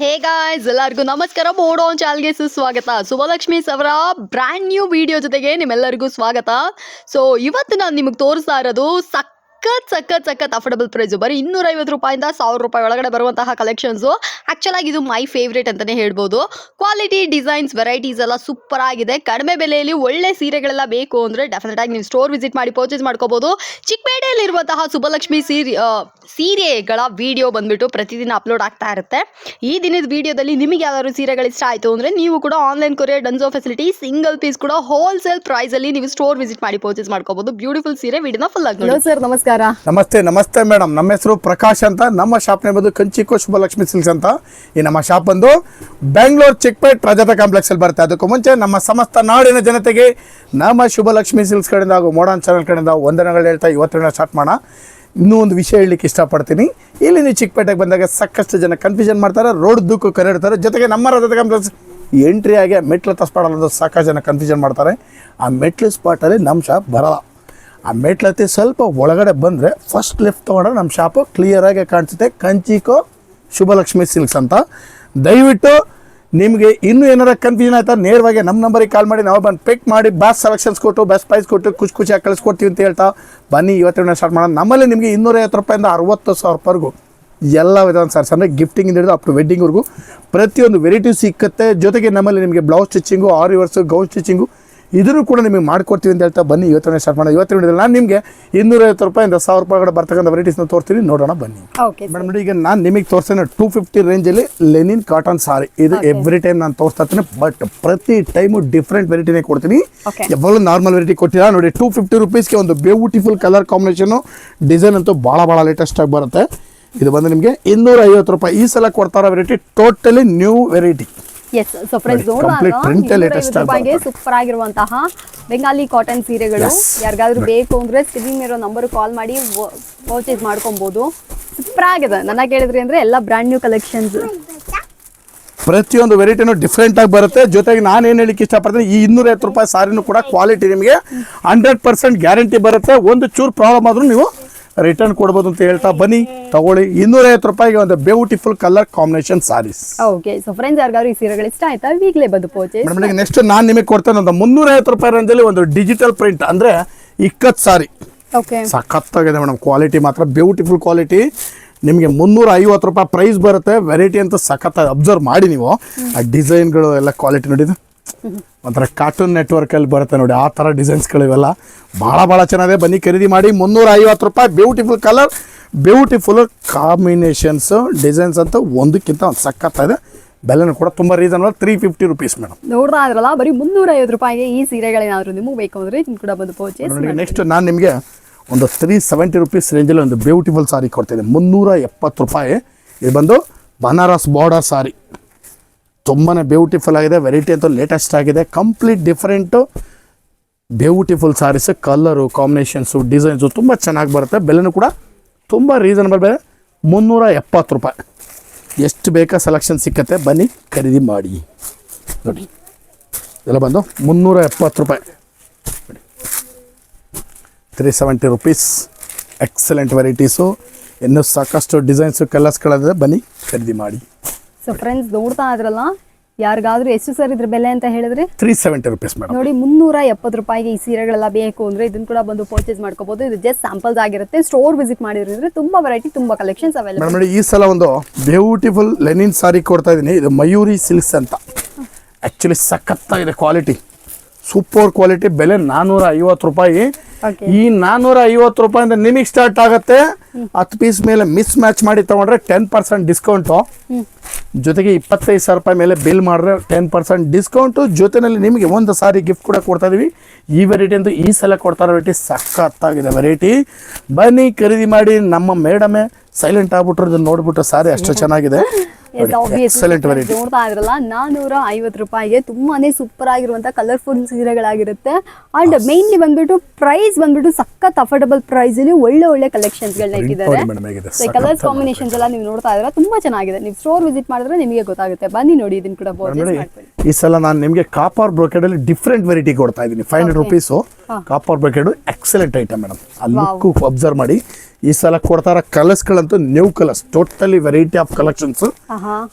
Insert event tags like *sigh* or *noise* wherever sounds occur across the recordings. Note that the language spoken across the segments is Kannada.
ಹೇ ಗಾಯ್ಸ್ ಎಲ್ಲರಿಗೂ ನಮಸ್ಕಾರ. ಮೋಡೋ ಚಾಲ್ಗೆ ಸುಸ್ವಾಗತ. ಸುಭಲಕ್ಷ್ಮಿ ಅವರ ಬ್ರ್ಯಾಂಡ್ ನ್ಯೂ ವಿಡಿಯೋ ಜೊತೆಗೆ ನಿಮ್ಮೆಲ್ಲರಿಗೂ ಸ್ವಾಗತ. ಸೊ ಇವತ್ತು ನಾನು ನಿಮಗೆ ತೋರಿಸ್ತಾ ಇರೋದು ಸಖತ್ ಸಖತ್ ಸಖತ್ ಅಫೋರ್ಡಬಲ್ ಪ್ರೈಸು ಬರೀ ಇನ್ನೂರೈವತ್ತು ರೂಪಾಯಿಂದ ಸಾವಿರ ರೂಪಾಯಿ ಒಳಗಡೆ ಬರುವಂತಹ ಕಲೆಕ್ಷನ್ಸು ಆ್ಯಕ್ಚುಲಾಗಿ ಇದು ಮೈ ಫೇವ್ರೇಟ್ ಅಂತಲೇ ಹೇಳ್ಬೋದು. ಕ್ವಾಲಿಟಿ ಡಿಸೈನ್ಸ್ ವೆರೈಟೀಸ್ ಎಲ್ಲ ಸೂಪರ್ ಆಗಿದೆ. ಕಡಿಮೆ ಬೆಲೆಯಲ್ಲಿ ಒಳ್ಳೆ ಸೀರೆಗಳೆಲ್ಲ ಬೇಕು ಅಂದರೆ ಡೆಫಿನೆಟ್ ಆಗಿ ನೀವು ಸ್ಟೋರ್ ವಿಸಿಟ್ ಮಾಡಿ ಪರ್ಚೇಸ್ ಮಾಡ್ಕೋಬೋದು. ಚಿಕ್ಕಪೇಟೆಯಲ್ಲಿರುವಂತಹ ಸುಬ್ಬಲಕ್ಷ್ಮಿ ಸೀರೆ ಸೀರೆಗಳ ವಿಡಿಯೋ ಬಂದ್ಬಿಟ್ಟು ಪ್ರತಿದಿನ ಅಪ್ಲೋಡ್ ಆಗ್ತಾ ಇರುತ್ತೆ. ಈ ದಿನದ ವಿಡಿಯೋದಲ್ಲಿ ನಿಮಗೆ ಯಾವ್ದಾದ್ರು ಸೀರೆಗಳು ಇಷ್ಟ ಆಯಿತು ಅಂದರೆ ನೀವು ಕೂಡ online courier Dunzo facility single piece ಕೂಡ ಹೋಲ್ಸೇಲ್ ಪ್ರೈಸಲ್ಲಿ ನೀವು ಸ್ಟೋರ್ ವಿಸಿಟ್ ಮಾಡಿ ಪರ್ಚೇಸ್ ಮಾಡ್ಕೋಬೋದು. ಬ್ಯೂಟಿಫುಲ್ ಸೀರೆ ವಿಡಿಯೋನ ಫುಲ್ ಆಗಿ ಸರ್ ನಮಸ್ಕಾರ. ನಮಸ್ತೆ ನಮಸ್ತೆ ಮೇಡಮ್ ನಮ್ಮ ಹೆಸರು ಪ್ರಕಾಶ್ ಅಂತ. ನಮ್ಮ ಶಾಪ್ನೇ ಬಂದು ಕಂಚಿಕೋ ಶುಭಲಕ್ಷ್ಮಿ ಸಿಲ್ಸ್ ಅಂತ. ಈ ನಮ್ಮ ಶಾಪ್ ಬಂದು ಬೆಂಗಳೂರು ಚಿಕ್ಕಪೇಟ್ ರಜತ ಕಾಂಪ್ಲೆಕ್ಸ್ ಅಲ್ಲಿ ಬರುತ್ತೆ. ಅದಕ್ಕೂ ಮುಂಚೆ ನಮ್ಮ ಸಮಸ್ತ ನಾಡಿನ ಜನತೆಗೆ ನಮ್ಮ ಶುಭಲಕ್ಷ್ಮಿ ಸಿಲ್ಸ್ ಕಡೆಯಿಂದ ಹಾಗೂ ಮೋಡನ್ ಚಾನಲ್ ಕಡೆಯಿಂದ ವಂದನೆಗಳು ಹೇಳ್ತಾ ಇವತ್ತಿನ ಸ್ಟಾರ್ಟ್ ಮಾಡೋಣ. ಇನ್ನೂ ಒಂದು ವಿಷಯ ಹೇಳಲಿಕ್ಕೆ ಇಷ್ಟಪಡ್ತೀನಿ. ಇಲ್ಲಿ ನೀವು ಚಿಕ್ಕಪೇಟೆಗೆ ಬಂದಾಗ ಸಾಕಷ್ಟು ಜನ ಕನ್ಫ್ಯೂಷನ್ ಮಾಡ್ತಾರೆ ರೋಡ್ ದುಕ್ಕು ಕರೆಡ್ತಾರೆ. ಜೊತೆಗೆ ನಮ್ಮ ರಜತ ಕಾಂಪ್ಲೆಕ್ಸ್ ಎಂಟ್ರಿ ಆಗಿ ಮೆಟ್ಲು ತಸ್ಪಾಡಲ್ಲ ಸಾಕಷ್ಟು ಜನ ಕನ್ಫ್ಯೂಷನ್ ಮಾಡ್ತಾರೆ. ಆ ಮೆಟ್ಲು ಸ್ಪಾಟಲ್ಲಿ ನಮ್ಮ ಶಾಪ್ ಬರಲ್ಲ. ಆ ಮೆಟ್ಲತ್ತಿ ಸ್ವಲ್ಪ ಒಳಗಡೆ ಬಂದರೆ ಫಸ್ಟ್ ಲೆಫ್ಟ್ ತೊಗೊಂಡ್ರೆ ನಮ್ಮ ಶಾಪು ಕ್ಲಿಯರಾಗಿ ಕಾಣಿಸುತ್ತೆ. ಕಂಚಿಕೋ ಶುಭಲಕ್ಷ್ಮಿ ಸಿಲ್ಕ್ಸ್ ಅಂತ. ದಯವಿಟ್ಟು ನಿಮಗೆ ಇನ್ನೂ ಏನಾರ ಕನ್ಫ್ಯೂಷನ್ ಆಯ್ತಾ, ನೇರವಾಗಿ ನಮ್ಮ ನಂಬರಿಗೆ ಕಾಲ್ ಮಾಡಿ, ನಾವು ಬಂದು ಪಿಕ್ ಮಾಡಿ ಬೆಸ್ಟ್ ಸೆಲೆಕ್ಷನ್ಸ್ ಕೊಟ್ಟು ಬೆಸ್ಟ್ ಪ್ರೈಸ್ ಕೊಟ್ಟು, ಖುಷಿ ಖುಷಿಯಾಗಿ ಕಳಿಸ್ಕೊಡ್ತೀವಿ ಅಂತ ಹೇಳ್ತಾ, ಬನ್ನಿ ಇವತ್ತಿನ ಸ್ಟಾರ್ಟ್ ಮಾಡೋಣ. ನಮ್ಮಲ್ಲಿ ನಿಮಗೆ ಇನ್ನೂರೈವತ್ತು ರೂಪಾಯಿಂದ ಅರವತ್ತು ಸಾವಿರ ರೂಪಾಯಿಗೂ ಎಲ್ಲ ವಿಧಾನ ಸರ್ಸ್. ಅಂದರೆ ಗಿಫ್ಟಿಂಗ್ ಹಿಡಿದು ಅಪ್ ಟು ವೆಡ್ಡಿಂಗ್ವರೆಗೂ ಪ್ರತಿಯೊಂದು ವೆರೈಟಿ ಸಿಕ್ಕತ್ತೆ. ಜೊತೆಗೆ ನಮ್ಮಲ್ಲಿ ನಿಮಗೆ ಬ್ಲೌಸ್ ಸ್ಟಿಚಿಂಗು ಆರ್ ವರ್ಸು ಗೌನ್ ಸ್ಟಿಚಿಂಗು ಇದನ್ನು ಕೂಡ ನಿಮಗೆ ಮಾಡ್ಕೊಡ್ತೀವಿ ಅಂತ ಹೇಳ್ತಾ ಬನ್ನಿ. ಇವತ್ತಿನ ಸ್ಟಾರ್ಟ್ ಮಾಡೋಣ. ಇವತ್ತು ಹಿಡಿದ್ರೆ ನಾನು ನಿಮಗೆ ಇನ್ನೂರೈವತ್ತು ರೂಪಾಯಿಂದ ಸಾವಿರ ರೂಪಾಯಿ ಕಡೆ ಬರ್ತಕ್ಕಂಥ ವೆರೈಟೀಸ್ನ ತೋರಿಸ್ತೀನಿ. ನೋಡೋಣ ಬನ್ನಿ. ಓಕೆ ಮೇಡಮ್ ಈಗ ನಾನು ನಿಮಗೆ ತೋರಿಸ್ತೇನೆ ಟೂ ಫಿಫ್ಟಿ ರೇಂಜಲ್ಲಿ ಲೆನಿನ್ ಕಾಟನ್ ಸಾರಿ ಇದು ಎವ್ರಿ ಟೈಮ್ ನಾನು ತೋರಿಸ್ತಾ ಇರ್ತೀನಿ ಬಟ್ ಪ್ರತಿ ಟೈಮು ಡಿಫ್ರೆಂಟ್ ವೆರೈಟಿನೇ ಕೊಡ್ತೀನಿ. ಯಾವಾಗಲೂ ನಾರ್ಮಲ್ ವೆರೈಟಿ ಕೊಟ್ಟಿಲ್ಲ ನೋಡಿ ಟೂ ಫಿಫ್ಟಿ ರುಪೀಸ್ಗೆ ಒಂದು ಬ್ಯೂಟಿಫುಲ್ ಕಲರ್ ಕಾಂಬಿನೇಷನು ಡಿಸೈನ್ ಅಂತೂ ಭಾಳ ಭಾಳ ಲೇಟೆಸ್ಟ್ ಆಗಿ ಬರುತ್ತೆ. ಇದು ಬಂದು ನಿಮಗೆ ಇನ್ನೂರ ಐವತ್ತು ರೂಪಾಯಿ. ಈ ಸಲ ಕೊಡ್ತಾರೋ variety totally new variety yes surprise friends ರೂಪಾಯಿಗೆ ಸೂಪರ್ ಆಗಿರುವಂತಹ ಬೆಂಗಾಲಿ ಕಾಟನ್ ಸೀರೆಗಳು. ಯಾರಿಗಾದ್ರೂ ಬೇಕು ಅಂದ್ರೆ ಸ್ಕ್ರೀನ್ ಇರೋ ನಂಬರ್ ಕಾಲ್ ಮಾಡಿ ಪರ್ಚೇಸ್ ಮಾಡ್ಕೊಬಹುದು ಸೂಪರ್ ಆಗಿದೆ ನನ್ನ ಕೇಳಿದ್ರಿ ಅಂದ್ರೆ ಎಲ್ಲ ಬ್ರ್ಯಾಂಡ್ ನ್ಯೂ ಕಲೆಕ್ಷನ್ಸ್ ಪ್ರತಿಯೊಂದು ವೆರೈಟಿನೂ ಡಿಫ್ರೆಂಟ್ ಆಗಿ ಬರುತ್ತೆ. ಜೊತೆಗೆ ನಾನು ಏನು ಹೇಳಿಕ್ಕೆ ಇಷ್ಟಪಡ್ತೀನಿ ಈ ಇನ್ನೂರೈವತ್ತು ರೂಪಾಯಿ ಸಾರಿನೂ ಕೂಡ ಕ್ವಾಲಿಟಿ ನಿಮಗೆ ಹಂಡ್ರೆಡ್ ಪರ್ಸೆಂಟ್ ಗ್ಯಾರಂಟಿ ಬರುತ್ತೆ. ಒಂದು ಚೂರು ಪ್ರಾಬ್ಲಮ್ ಆದರೂ ನೀವು ರಿಟರ್ನ್ ಕೊಡ್ಬೋದು ಅಂತ ಹೇಳ್ತಾ ಬನ್ನಿ ತಗೊಳ್ಳಿ. ಇನ್ನೂರೈವತ್ತು ರೂಪಾಯಿಗೆ ಒಂದು beautiful colour combination saris okay so friends ಯಾರಿಗಾದ್ರು ಈ ಸೀರೆಗಳು ಇಷ್ಟ ಆಯ್ತಾ? ಈಗಲೇ ಬಂದು ಪರ್ಚೇಸ್ ಮೇಡಮ್ ನೆಕ್ಸ್ಟ್ ನಾನು ನಿಮಗೆ ಕೊಡ್ತೇನೆ ಒಂದು ಮುನ್ನೂರೈವತ್ತು ರೂಪಾಯಿ ರೇಂಜಲ್ಲಿ ಒಂದು ಡಿಜಿಟಲ್ ಪ್ರಿಂಟ್ ಅಂದರೆ ಇಕ್ಕತ್ ಸಾರಿ ಓಕೆ ಸಖತ್ತಾಗಿದೆ ಮೇಡಮ್ ಕ್ವಾಲಿಟಿ ಮಾತ್ರ ಬ್ಯೂಟಿಫುಲ್ ಕ್ವಾಲಿಟಿ ನಿಮಗೆ ಮುನ್ನೂರ ಐವತ್ತು ರೂಪಾಯಿ ಪ್ರೈಸ್ ಬರುತ್ತೆ ವೆರೈಟಿ ಅಂತ ಸಖತ್ತಾಗಿ ಅಬ್ಸರ್ವ್ ಮಾಡಿ ನೀವು. ಆ ಡಿಸೈನ್ಗಳು ಎಲ್ಲ ಕ್ವಾಲಿಟಿ ನೋಡಿದ್ದು ಒಂಥರ ಕಾರ್ಟೂನ್ ನೆಟ್ವರ್ಕಲ್ಲಿ ಬರುತ್ತೆ ನೋಡಿ ಆ ಥರ ಡಿಸೈನ್ಸ್ಗಳು ಇವೆಲ್ಲ ಭಾಳ ಭಾಳ ಚೆನ್ನಾಗಿದೆ. ಬನ್ನಿ ಖರೀದಿ ಮಾಡಿ. ಮುನ್ನೂರ ಐವತ್ತು ರೂಪಾಯಿ beautiful colour beautiful combinations designs ಅಂತ ಒಂದಕ್ಕಿಂತ ಒಂದು ಸಖತ್ತಾಗಿದೆ. ಬೆಲೆನೂ ಕೂಡ ತುಂಬ reasonable three fifty rupees madam ನೋಡ್ತಾ ಇದ್ರಲ್ಲ ಬರೀ ಮುನ್ನೂರ ಐವತ್ತು ರೂಪಾಯಿಗೆ ಈ ಸೀರೆಗಳೇನಾದ್ರೂ ನಿಮಗೆ ಬೇಕು ಅಂದ್ರೆ ನಿಮ್ಮ ಕೂಡ ಬಂದು ಪರ್ಚೇಸ್ ನೋಡಿ ನೆಕ್ಸ್ಟ್ ನಾನು ನಿಮಗೆ ಒಂದು ತ್ರೀ ಸೆವೆಂಟಿ ರುಪೀಸ್ ರೇಂಜಲ್ಲಿ ಒಂದು ಬ್ಯೂಟಿಫುಲ್ ಸಾರಿ ಕೊಡ್ತೀನಿ ಮುನ್ನೂರ ಎಪ್ಪತ್ತು ರೂಪಾಯಿ. ಇದು ಬಂದು ಬನಾರಸ್ ಬಾರ್ಡರ್ ಸಾರಿ ತುಂಬಾ ಬ್ಯೂಟಿಫುಲ್ ಆಗಿದೆ ವೆರೈಟಿ ಅಂತೂ ಲೇಟೆಸ್ಟ್ ಆಗಿದೆ complete different beautiful saris colour combinations designs ತುಂಬ ಚೆನ್ನಾಗಿ ಬರುತ್ತೆ. ಬೆಲೆನೂ ಕೂಡ ತುಂಬ ರೀಸನಬಲ್ ಬೆಲೆ. ಮುನ್ನೂರ ಎಪ್ಪತ್ತು ರೂಪಾಯಿ. ಎಷ್ಟು ಬೇಕಾ ಸೆಲೆಕ್ಷನ್ ಸಿಕ್ಕತ್ತೆ, ಬನ್ನಿ, ಖರೀದಿ ಮಾಡಿ. ನೋಡಿ. ಎಲ್ಲ ಬಂದು ಮುನ್ನೂರ ಎಪ್ಪತ್ತು ರೂಪಾಯಿ. Three seventy rupees excellent varieties ಇನ್ನೂ ಸಾಕಷ್ಟು ಡಿಸೈನ್ಸು ಕಲರ್ಸ್ಗಳಾದರೆ ಬನ್ನಿ, ಖರೀದಿ ಮಾಡಿ. ಸೊ ಫ್ರೆಂಡ್ಸ್ ನೋಡ್ತಾ ಇದ್ರಲ್ಲ ಯಾರಿಗಾದ್ರೂ ಎಷ್ಟು ಸರ್ ಇದ್ರ ಬೆಲೆ ಅಂತ ಹೇಳಿದ್ರೆ? ತ್ರೀ ಸೆವೆಂಟಿ ರುಪೀಸ್ ಮೇಡಮ್ ನೋಡಿ ಮುನ್ನೂರ ಎಪ್ಪತ್ತು ರೂಪಾಯಿಗೆ ಈ ಸೀರೆಗಳೆಲ್ಲ ಬೇಕು ಅಂದ್ರೆ ಇದನ್ನ ಕೂಡ ಬಂದು ಪರ್ಚೇಸ್ ಮಾಡ್ಕೋಬಹುದು ಇದು ಜಸ್ಟ್ ಸ್ಯಾಂಪಲ್ಸ್ ಆಗಿರುತ್ತೆ. ಸ್ಟೋರ್ ವಿಸಿಟ್ ಮಾಡಿದ್ರೆ ತುಂಬಾ ವೆರೈಟಿ ತುಂಬಾ ಕಲೆಕ್ಷನ್ಸ್ ಅವೈಲೇಬಲ್ ನೋಡಿ ಈ ಸಲ ಒಂದು ಬ್ಯೂಟಿಫುಲ್ ಲೆನಿನ್ ಸಾರಿ ಕೊಡ್ತಾ ಇದ್ದೀನಿ. ಇದು ಮಯೂರಿ ಸಿಲ್ಕ್ಸ್ ಅಂತ. ಆಕ್ಚುಲಿ ಸಖತ್ತಾಗಿದೆ ಕ್ವಾಲಿಟಿ ಸೂಪರ್ ಕ್ವಾಲಿಟಿ ಬೆಲೆ ನಾನ್ನೂರ ಐವತ್ತು ರೂಪಾಯಿ. ಈ ನಾನ್ನೂರ ಐವತ್ತು ರೂಪಾಯಿಂದ ನಿಮಗೆ ಸ್ಟಾರ್ಟ್ ಆಗುತ್ತೆ. ಹತ್ತು ಪೀಸ್ ಮೇಲೆ ಮಿಸ್ ಮ್ಯಾಚ್ ಮಾಡಿ ತಗೊಂಡ್ರೆ ಟೆನ್ ಪರ್ಸೆಂಟ್ ಡಿಸ್ಕೌಂಟು ಜೊತೆಗೆ ಇಪ್ಪತ್ತೈದು ಸಾವಿರ ರೂಪಾಯಿ ಮೇಲೆ ಬಿಲ್ ಮಾಡಿದ್ರೆ ಟೆನ್ ಪರ್ಸೆಂಟ್ ಡಿಸ್ಕೌಂಟು ಜೊತೆಯಲ್ಲಿ ನಿಮಗೆ ಒಂದು ಸಾರಿ ಗಿಫ್ಟ್ ಕೂಡ ಕೊಡ್ತಾ ಇದೀವಿ. ಈ ವೆರೈಟಿ ಅಂತೂ ಈ ಸಲ ಕೊಡ್ತಾ ಇರೋ ವೆರೈಟಿ ಸಖತ್ತಾಗಿದೆ ವೆರೈಟಿ ಬನ್ನಿ ಖರೀದಿ ಮಾಡಿ ನಮ್ಮ ಮೇಡಮೇ ಸೈಲೆಂಟ್ ಆಗ್ಬಿಟ್ರು ಇದನ್ನು ನೋಡ್ಬಿಟ್ಟು ಸಾರಿ ಅಷ್ಟು ಚೆನ್ನಾಗಿದೆ. ನೋಡ್ತಾ ಇದ್ರಲ್ಲ ನಾನೂರ ಐವತ್ತು ರೂಪಾಯಿಗೆ ತುಂಬಾನೇ ಸೂಪರ್ ಆಗಿರುವಂತ ಕಲರ್ಫುಲ್ ಸೀರೆಗಳಾಗಿರುತ್ತೆ. ಅಂಡ್ ಮೇನ್ಲಿ ಬಂದ್ಬಿಟ್ಟು ಪ್ರೈಸ್ ಬಂದ್ಬಿಟ್ಟು ಸಖತ್ ಅಫೋರ್ಡಬಲ್ ಪ್ರೈಸ್ ಅಲ್ಲಿ ಒಳ್ಳೆ ಒಳ್ಳೆ ಕಲೆಕ್ಷನ್ಸ್ ಗಳನ್ನ ಇಟ್ಟಿದ್ದಾರೆ. ಕಲರ್ಸ್ ಕಾಂಬಿನೇಷನ್ಸ್ ಎಲ್ಲ ನೀವು ನೋಡ್ತಾ ಇದ್ರೆ ತುಂಬಾ ಚೆನ್ನಾಗಿದೆ. ನೀವು ಸ್ಟೋರ್ ವಿಸಿಟ್ ಮಾಡಿದ್ರೆ ನಿಮಗೆ ಗೊತ್ತಾಗುತ್ತೆ. ಬನ್ನಿ ನೋಡಿ ಇದನ್ನ ಕೂಡ ಈ ಸಲ ನಾನು ನಿಮಗೆ ಕಾಪರ್ ಬ್ರೋಕೆಡಲ್ಲಿ ಡಿಫ್ರೆಂಟ್ ವೆರೈಟಿ ಕೊಡ್ತಾ ಇದ್ದೀನಿ. Five hundred rupees copper brocade excellent item madam. ಆ ಲುಕ್ ಅಬ್ಸರ್ವ್ ಮಾಡಿ. ಈ ಸಲ ಕೊಡ್ತಾರ ಕಲರ್ಸ್ಗಳಂತೂ new colours totally variety of collections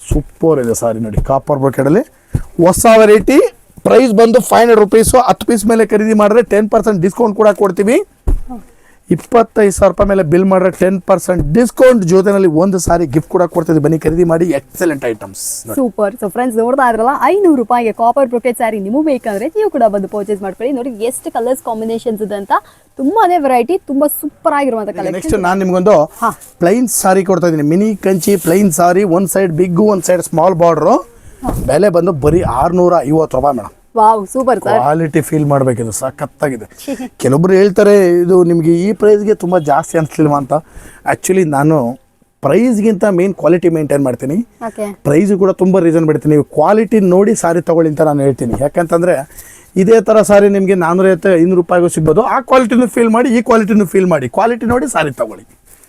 super ಇದೆ ಸಾರಿ ನೋಡಿ ಕಾಪರ್ ಬ್ರೊಕೆಡಲ್ಲಿ ಹೊಸ ವೆರೈಟಿ ಪ್ರೈಸ್ ಬಂದು ಫೈವ್ ಹಂಡ್ರೆಡ್ ರುಪೀಸು ಹತ್ತು ಪೀಸ್ ಮೇಲೆ ಖರೀದಿ ಮಾಡಿದ್ರೆ ಟೆನ್ ಪರ್ಸೆಂಟ್ ಡಿಸ್ಕೌಂಟ್ ಕೂಡ ಕೊಡ್ತೀವಿ. ಇಪ್ಪತ್ತೈದು ಸಾವಿರ ರೂಪಾಯಿ ಮೇಲೆ ಬಿಲ್ ಮಾಡಿದ್ರೆ ಟೆನ್ ಪರ್ಸೆಂಟ್ ಡಿಸ್ಕೌಂಟ್ ಜೊತೆನಲ್ಲಿ ಒಂದು ಸಾರಿ ಗಿಫ್ಟ್ ಕೂಡ ಕೊಡ್ತೀವಿ ಬನ್ನಿ ಖರೀದಿ ಮಾಡಿ. Excellent items super so friends ನೋಡ್ತಾ ಇದ್ರಲ್ಲ ಐನೂರು ರೂಪಾಯಿಗೆ ಕಾಪರ್ ಬ್ರೊಕೆಟ್ ಸ್ಯಾರಿ ನಿಮಗೆ ಬೇಕಂದ್ರೆ ನೀವು ಕೂಡ ಬಂದು ಪರ್ಚೇಸ್ ಮಾಡ್ಕೊಳ್ಳಿ. ನೋಡಿ ಎಷ್ಟು ಕಲರ್ಸ್ ಕಾಂಬಿನೇಷನ್ಸ್ ಇದೆ ಅಂತ. ತುಂಬಾನೇ ವೆರೈಟಿ ತುಂಬಾ ಸೂಪರ್ ಆಗಿರುವಂತ ಕಲೆಕ್ಷನ್ ನೆಕ್ಸ್ಟ್ ನಾನು ನಿಮ್ಗೊಂದು. ಪ್ಲೈನ್ ಸಾರಿ ಕೊಡ್ತಾ ಇದ್ದೀನಿ. ಮಿನಿ ಕಂಚಿ ಪ್ಲೈನ್ ಸಾರಿ ಒಂದ್ ಸೈಡ್ ಬಿಗ್ ಒಂದ್ ಸೈಡ್ ಸ್ಮಾಲ್ ಬಾರ್ಡರ್ ಬೆಲೆ ಬಂದು ಬರೀ ಆರ್ನೂರ ಐವತ್ತು ರೂಪಾಯಿ madam wow super sir. Quality feel ಮಾಡಬೇಕಿದು ಸಖತ್ತಾಗಿದೆ. *laughs* ಕೆಲವೊಬ್ರು ಹೇಳ್ತಾರೆ ಇದು ನಿಮಗೆ ಈ ಪ್ರೈಸ್ಗೆ ತುಂಬ ಜಾಸ್ತಿ ಅನಿಸ್ಲಿಲ್ವಾ ಅಂತ. ಆ್ಯಕ್ಚುಲಿ ನಾನು ಪ್ರೈಸ್ಗಿಂತ ಮೇನ್ ಕ್ವಾಲಿಟಿ ಮೇಂಟೈನ್ ಮಾಡ್ತೀನಿ. ಪ್ರೈಸ್ ಕೂಡ ತುಂಬ ರೀಸನ್ ಬಿಡ್ತೀನಿ ನೀವು ಕ್ವಾಲಿಟಿ ನೋಡಿ ಸಾರಿ ತಗೊಳ್ಳಿ ಅಂತ ನಾನು ಹೇಳ್ತೀನಿ. ಯಾಕಂತಂದರೆ ಇದೇ ಥರ ಸಾರಿ ನಿಮಗೆ ನಾನ್ನೂರೈವತ್ತು ಐನೂರು ರೂಪಾಯಿಗೂ ಸಿಗ್ಬೋದು. ಆ ಕ್ವಾಲಿಟಿನೂ ಫೀಲ್ ಮಾಡಿ ಈ ಕ್ವಾಲಿಟಿನೂ ಫೀಲ್ ಮಾಡಿ. ಕ್ವಾಲಿಟಿ ನೋಡಿ ಸಾರಿ ತಗೊಳ್ಳಿ.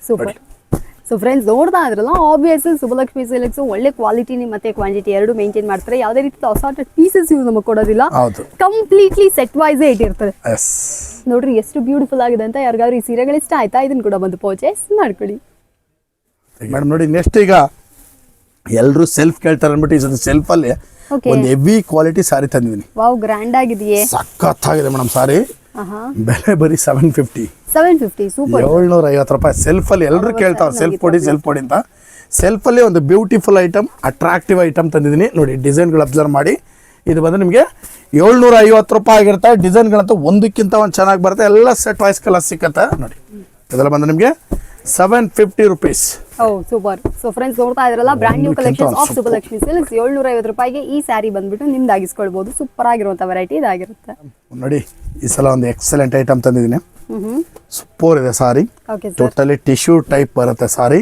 ಸೂಪರ್. ಸೊ ಫ್ರೆಂಡ್ಸ್ ನೋಡ್ತಾ ಇದ್ರಲ್ಲ ಆಬ್ವಿಯಸ್ ಸುಬಲಕ್ಷ್ಮಿ ಸಿಲೆಕ್ಸ್ ಒಳ್ಳೆ ಕ್ವಾಲಿಟಿ ಮತ್ತೆ ಕ್ವಾಂಟಿಟಿ ಎರಡು ಮೇಂಟೈನ್ ಮಾಡ್ತಾರೆ. ಯಾವುದೇ ರೀತಿ ಅಸಾರ್ಟೆಡ್ ಪೀಸಸ್ ಇವ್ರು ನಮಗೆ ಕೊಡೋದಿಲ್ಲ. ಕಂಪ್ಲೀಟ್ಲಿ ಸೆಟ್ ವೈಸೇ ಇಟ್ಟಿರ್ತಾರೆ. ನೋಡ್ರಿ ಎಷ್ಟು ಬ್ಯೂಟಿಫುಲ್ ಆಗಿದೆ ಅಂತ ಯಾರಿಗಾದ್ರೂ ಈ ಸೀರೆಗಳು ಇಷ್ಟ ಆಯ್ತಾ? ಇದನ್ನ ಕೂಡ ಬಂದು ಪರ್ಚೇಸ್ ಮಾಡ್ಕೊಳ್ಳಿ ಮೇಡಮ್ ನೋಡಿ ನೆಕ್ಸ್ಟ್ ಈಗ ಎಲ್ಲರೂ ಸೆಲ್ಫ್ ಕೇಳ್ತಾರೆ ಅಂದ್ಬಿಟ್ಟು ಈ ಸೆಲ್ಫಲ್ಲಿ. ಒಂದು ಹೆವಿ ಕ್ವಾಲಿಟಿ ಸಾರಿ ತಂದಿದ್ದೀನಿ ವಾವ್ ಗ್ರ್ಯಾಂಡ್ ಆಗಿದೆಯೇ? ಸಖತ್ತಾಗಿದೆ ಮೇಡಮ್ ಸಾರಿ ಬೆಲೆ ಬರೀ seven fifty seven fifty super ಏಳ್ನೂರ ಐವತ್ತು ರೂಪಾಯಿ ಸೆಲ್ಫಲ್ಲಿ ಎಲ್ಲರೂ ಕೇಳ್ತಾವ್ರೆ ಸೆಲ್ಫ್ ಕೊಡಿ ಸೆಲ್ಫ್ ಕೊಡಿ ಅಂತ. ಸೆಲ್ಫಲ್ಲಿ ಒಂದು ಬ್ಯೂಟಿಫುಲ್ ಐಟಮ್ ಅಟ್ರಾಕ್ಟಿವ್ ಐಟಮ್ ತಂದಿದ್ದೀನಿ. ನೋಡಿ ಡಿಸೈನ್ಗಳು ಅಬ್ಸರ್ವ್ ಮಾಡಿ. ಇದು ಬಂದು ನಿಮಗೆ ಏಳ್ನೂರ ಐವತ್ತು ರೂಪಾಯಿ ಆಗಿರುತ್ತೆ. ಡಿಸೈನ್ಗಳಂತೂ ಒಂದಕ್ಕಿಂತ ಒಂದು ಚೆನ್ನಾಗಿ ಬರುತ್ತೆ. ಎಲ್ಲ ಸೆಟ್ ವಾಯ್ಸ್ ಕಲರ್ ಸಿಕ್ಕತ್ತೆ. ನೋಡಿ ಇದೆಲ್ಲ ಬಂದು ನಿಮಗೆ seven fifty rupees oh super so friends ನೋಡ್ತಾ ಇದ್ರಲ್ಲ brand new collection of super. Subalakshmi silks ಏಳ್ನೂರ ಐವತ್ತು ರೂಪಾಯಿಗೆ ಈ ಸ್ಯಾರಿ ಬಂದ್ಬಿಟ್ಟು ನಿಮ್ದಾಗಿಸ್ಕೊಳ್ಬಹುದು ಸೂಪರ್ ಆಗಿರುವಂತ ವೆರೈಟಿ ಇದಾಗಿರುತ್ತೆ. ನೋಡಿ ಈ ಸಲ ಒಂದು ಎಕ್ಸಲೆಂಟ್ ಐಟಮ್ ತಂದಿದ್ದೀನಿ. ಸೂಪರ್ ಇದೆ ಸಾರಿ ಟೋಟಲಿ ಟಿಶ್ಯೂ ಟೈಪ್ ಬರುತ್ತೆ ಸಾರಿ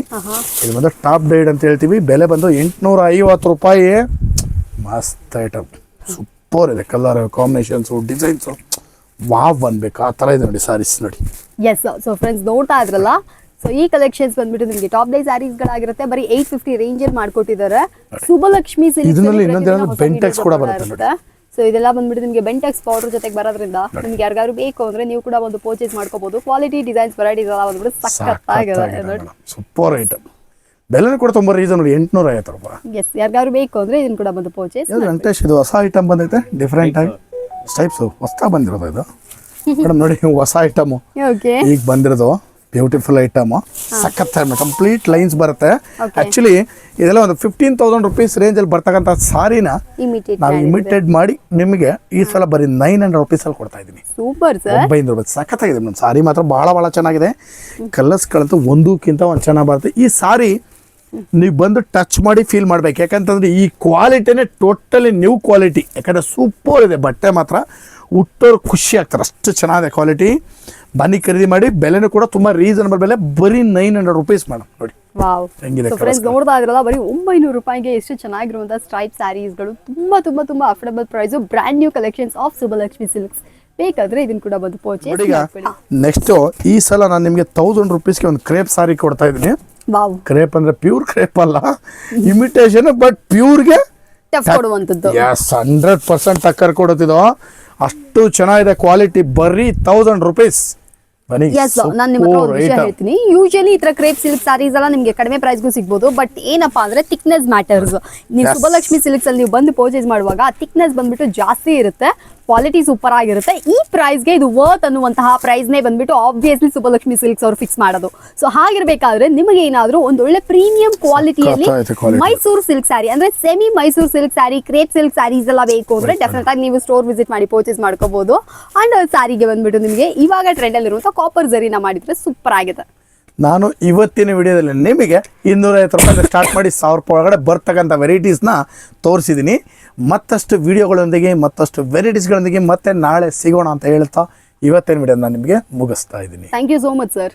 ಇದು ಬಂದು ಟಾಪ್ ಡೈಡ್ ಅಂತ ಹೇಳ್ತೀವಿ. ಬೆಲೆ ಬಂದು ಎಂಟುನೂರ ಐವತ್ತು ರೂಪಾಯಿ. ಮಸ್ತ್ ಐಟಮ್ ಸೂಪರ್ ಇದೆ. ಕಲರ್ ಕಾಂಬಿನೇಷನ್ಸು ಡಿಸೈನ್ಸು ವಾವ್ ಅನ್ಬೇಕು. ಆ ಥರ ಇದೆ ನೋಡಿ ಸಾರೀಸ್ ನೋಡಿ. ಎಸ್ ಸೊ ಫ್ರೆಂಡ್ಸ್ ನೋಡ್ತಾ ಇದ್ರಲ್ಲ ಸೊ ಈ ಕಲೆಕ್ಷನ್ಸ್ ಬಂದ್ಬಿಟ್ಟು ನಿಮಗೆ ಟಾಪ್ ಡೈ ಸ್ಯಾರೀಸ್ ಗಳಾಗಿರುತ್ತೆ ಬರೀ ಏಟ್ ಫಿಫ್ಟಿ ರೇಂಜ್ ಅಲ್ಲಿ ಮಾಡ್ಕೊಟ್ಟಿದ್ದಾರೆ. ಸುಬಲಕ್ಷ್ಮಿ ಸಿಲ್ಕ್ಸ್ ಕೂಡ ಬರ್ತಾ ಬರುತ್ತೆ. ಸೊ ಇದೆಲ್ಲ ಬಂದ್ಬಿಟ್ಟು ನಿಮಗೆ ಬೆಂಟೆಕ್ಸ್ ಪೌಡರ್ ಜೊತೆಗೆ ಬರೋದ್ರಿಂದ ನಿಮ್ಗೆ ಯಾರಿಗಾದ್ರು ಬೇಕು ಅಂದ್ರೆ ನೀವು ಕೂಡ ಒಂದು ಪರ್ಚೇಸ್ ಮಾಡ್ಕೋಬಹುದು ಕ್ವಾಲಿಟಿ ಡಿಸೈನ್ಸ್ ವೆರೈಟೀಸ್ ಎಲ್ಲ ಬಂದ್ಬಿಟ್ಟು ಸಖತ್ತಾಗಿದೆ ಸೂಪರ್ ಐಟಮ್ ಬೆಲೆನೂ ಕೂಡ ತುಂಬ ರೀಸನ್ ನೋಡಿ. ಎಂಟುನೂರ ಐವತ್ತು ರೂಪಾಯಿ. ಎಸ್ ಯಾರಿಗಾದ್ರು ಬೇಕು ಅಂದ್ರೆ ಇದನ್ನ ಕೂಡ ಬಂದು ಪರ್ಚೇಸ್ ವೆಂಕಟೇಶ್ ಇದು ಹೊಸ ಐಟಮ್ ಬಂದೈತೆ. ಡಿಫ್ರೆಂಟ್ ಆಗಿ ಟೈಪ್ಸ್ ಹೊಸ ಬಂದಿರೋದು ಇದು. *laughs* ಮೇಡಮ್ ನೋಡಿ ಹೊಸ ಐಟಮು ಓಕೆ ಈಗ ಬಂದಿರೋದು. ಬ್ಯೂಟಿಫುಲ್ ಐಟಮ್ ಸಖತ್ ಕಂಪ್ಲೀಟ್ ಲೈನ್ಸ್ ಬರುತ್ತೆ. ಆಕ್ಚುಲಿ ಇದೆಲ್ಲ ಒಂದು ಫಿಫ್ಟೀನ್ ತೌಸಂಡ್ ರುಪೀಸ್ ರೇಂಜಲ್ಲಿ ಬರ್ತಕ್ಕಂಥ ಸಾರಿನ ನಾವು ಲಿಮಿಟೆಡ್ ಮಾಡಿ ನಿಮಗೆ ಈ ಸಲ ಬರೀ ನೈನ್ ಹಂಡ್ರೆಡ್ ರುಪೀಸಲ್ಲಿ ಕೊಡ್ತಾ ಇದ್ದೀನಿ. ಒಂಬೈನೂರು ರೂಪಾಯಿ. ಸಖತ್ತಾಗಿದೆ ನಮ್ಮ ಸಾರಿ ಮಾತ್ರ ಭಾಳ ಭಾಳ ಚೆನ್ನಾಗಿದೆ. ಕಲರ್ಸ್ಗಳಂತೂ ಒಂದಕ್ಕಿಂತ ಒಂದು ಚೆನ್ನಾಗಿ ಬರುತ್ತೆ. ಈ ಸಾರಿ ನೀವು ಬಂದು ಟಚ್ ಮಾಡಿ ಫೀಲ್ ಮಾಡ್ಬೇಕು. ಯಾಕಂತಂದ್ರೆ ಈ ಕ್ವಾಲಿಟಿನೇ ಟೋಟಲಿ ನ್ಯೂ ಕ್ವಾಲಿಟಿ ಯಾಕಂದರೆ ಸೂಪರ್ ಇದೆ. ಬಟ್ಟೆ ಮಾತ್ರ ಹುಟ್ಟೋರು ಖುಷಿ ಆಗ್ತಾರೆ. ಅಷ್ಟು ಚೆನ್ನಾಗಿದೆ ಕ್ವಾಲಿಟಿ ಬನ್ನಿ ಖರೀದಿ ಮಾಡಿ ಬೆಲೆನೂ ಕೂಡ ತುಂಬ ರೀಸನಬಲ್ ಬೆಲೆ ಬರೀ ನೈನ್ ಹಂಡ್ರೆಡ್ ರುಪೀಸ್ ಮೇಡಮ್ ನೋಡಿ. ನೋಡ್ತಾ ಇದ್ರಲ್ಲ ಬರೀ ಒಂಬೈನೂರು ರೂಪಾಯಿಗೆ ಎಷ್ಟು ಚೆನ್ನಾಗಿರುವಂತಹ ಸ್ಟ್ರೈಪ್ ಸ್ಯಾರೀಸ್ಗಳು ತುಂಬಾ ತುಂಬಾ ತುಂಬಾ affordable price brand new collections of Subalakshmi silks ಬೇಕಾದ್ರೆ ಇದನ್ನ ಕೂಡ ಬಂದು ಪರ್ಚೇಸ್ ನೆಕ್ಸ್ಟ್ ಈಗ ಮಾಡ್ಕೊಳ್ಳಿ. ನೆಕ್ಸ್ಟು ಈ ಸಲ ನಾನು ನಿಮಗೆ ತೌಸಂಡ್ ರುಪೀಸ್ಗೆ ಒಂದು ಕ್ರೇಪ್ ಸಾರಿ ಕೊಡ್ತಾ ಇದ್ದೀನಿ. ಕ್ರೇಪ್ ಅಂದ್ರೆ ಪ್ಯೂರ್ ಕ್ರೇಪ್ ಅಲ್ಲ. ಇಮಿಟೇಷನ್ ಬಟ್ ಪ್ಯೂರ್ಗೆ ಟಫ್ ಕೊಡುವಂತದ್ದು ಎಸ್ ಹಂಡ್ರೆಡ್ ಪರ್ಸೆಂಟ್ ಟಕ್ಕರ್ ಕೊಡುತ್ತಿದ್ದು. ಅಷ್ಟು ಚೆನ್ನಾಗಿದೆ ಕ್ವಾಲಿಟಿ ಬರೀ ತೌಸಂಡ್ ರುಪೀಸ್ ಎಸ್ ನಾನು ನಿಮ್ಮ ವಿಷಯ ಹೇಳ್ತೀನಿ. ಯೂಶಲಿ ಈ ತರ ಕ್ರೇಪ್ ಸಿಲ್ಕ್ ಸಾರೀಸ್ ಎಲ್ಲ ನಿಮಗೆ ಕಡಿಮೆ ಪ್ರೈಸ್ಗೂ ಸಿಗ್ಬೋದು ಬಟ್ ಏನಪ್ಪಾ ಅಂದ್ರೆ ಥಿಕ್ನೆಸ್ ಮ್ಯಾಟರ್ಸ್ ನೀವು ಸುಬ್ಬಲಕ್ಷ್ಮಿ ಸುಬಲಕ್ಷ್ಮಿ ಸಿಲ್ಕ್ಸ್ ಅಲ್ಲಿ ನೀವು ಬಂದು ಪರ್ಚೇಸ್ ಮಾಡುವಾಗ ಆ ಥಿಕ್ನೆಸ್ ಬಂದ್ಬಿಟ್ಟು ಜಾಸ್ತಿ ಇರುತ್ತೆ. ಕ್ವಾಲಿಟಿ ಸೂಪರ್ ಆಗಿರುತ್ತೆ. ಈ ಪ್ರೈಸ್ಗೆ ಇದು ವರ್ತ್ ಅನ್ನುವಂತಹ ಪ್ರೈಸ್ನೇ ಬಂದ್ಬಿಟ್ಟು ಆಬ್ವಿಯಸ್ಲಿ ಸುಬಲಕ್ಷ್ಮಿ ಸಿಲ್ಕ್ಸ್ ಅವರು ಫಿಕ್ಸ್ ಮಾಡೋದು. ಸೊ ಹಾಗಿರ್ಬೇಕಾದ್ರೆ ನಿಮಗೆ ಏನಾದರೂ ಒಂದು ಒಳ್ಳೆ ಪ್ರೀಮಿಯಂ ಕ್ವಾಲಿಟಿಯಲ್ಲಿ. ಮೈಸೂರು ಸಿಲ್ಕ್ ಸ್ಯಾರಿ ಅಂದ್ರೆ semi Mysore silk sari crepe silk saris ಎಲ್ಲ ಬೇಕು ಅಂದ್ರೆ ಡೆಫಿನೆಟ್ ಆಗಿ ನೀವು ಸ್ಟೋರ್ ವಿಸಿಟ್ ಮಾಡಿ ಪರ್ಚೇಸ್ ಮಾಡ್ಕೋಬಹುದು ಅಂಡ್ ಸ್ಯಾರಿಗೆ ಬಂದ್ಬಿಟ್ಟು ನಿಮಗೆ ಇವಾಗ ಟ್ರೆಂಡ್ ಅಲ್ಲಿ ಇರುವಂತ ಕಾಪರ್ ಜರಿನ ಮಾಡಿದ್ರೆ ಸೂಪರ್ ಆಗಿದೆ. ನಾನು ಇವತ್ತಿನ ವಿಡಿಯೋದಲ್ಲಿ ನಿಮಗೆ ಇನ್ನೂರೈವತ್ತು ರೂಪಾಯಿ ಸ್ಟಾರ್ಟ್ ಮಾಡಿ ಸಾವಿರ ರೂಪಾಯಿ ಒಳಗಡೆ ಬರ್ತಕ್ಕಂಥ ವೆರೈಟೀಸ್ನ ತೋರಿಸಿದ್ದೀನಿ ಮತ್ತಷ್ಟು ವಿಡಿಯೋಗಳೊಂದಿಗೆ ಮತ್ತಷ್ಟು ವೆರೈಟೀಸ್ಗಳೊಂದಿಗೆ ಮತ್ತೆ ನಾಳೆ ಸಿಗೋಣ ಅಂತ ಹೇಳ್ತಾ ಇವತ್ತಿನ ವಿಡಿಯೋ ನಾನು ನಿಮಗೆ ಮುಗಿಸ್ತಾ ಇದ್ದೀನಿ. Thank you so much sir